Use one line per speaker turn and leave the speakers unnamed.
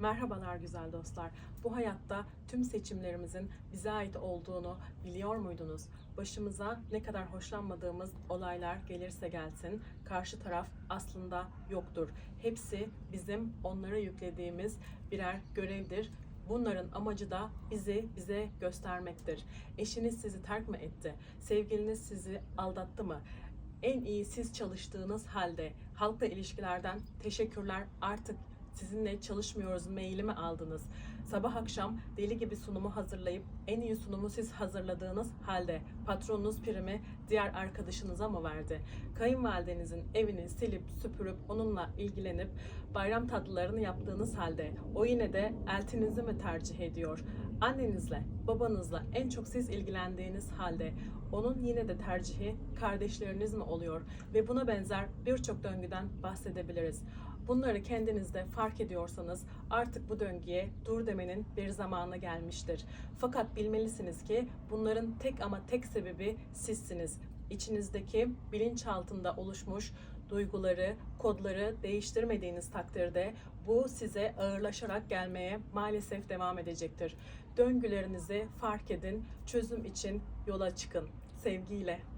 Merhabalar güzel dostlar. Bu hayatta tüm seçimlerimizin bize ait olduğunu biliyor muydunuz? Başımıza ne kadar hoşlanmadığımız olaylar gelirse gelsin, karşı taraf aslında yoktur. Hepsi bizim onlara yüklediğimiz birer görevdir. Bunların amacı da bizi bize göstermektir. Eşiniz sizi terk mi etti? Sevgiliniz sizi aldattı mı? En iyi siz çalıştığınız halde halkla ilişkilerden teşekkürler artık sizinle çalışmıyoruz mailimi aldınız. Sabah akşam deli gibi sunumu hazırlayıp en iyi sunumu siz hazırladığınız halde patronunuz primi diğer arkadaşınıza mı verdi? Kayınvalidenizin evini silip süpürüp onunla ilgilenip bayram tatlılarını yaptığınız halde o yine de eltinizi mi tercih ediyor? Annenizle, babanızla en çok siz ilgilendiğiniz halde onun yine de tercihi kardeşleriniz mi oluyor? Ve buna benzer birçok döngüden bahsedebiliriz. Bunları kendinizde fark ediyorsanız artık bu döngüye dur demenin bir zamanı gelmiştir. Fakat bilmelisiniz ki bunların tek ama tek sebebi sizsiniz. İçinizdeki bilinçaltında oluşmuş duyguları, kodları değiştirmediğiniz takdirde bu size ağırlaşarak gelmeye maalesef devam edecektir. Döngülerinizi fark edin, çözüm için yola çıkın. Sevgiyle.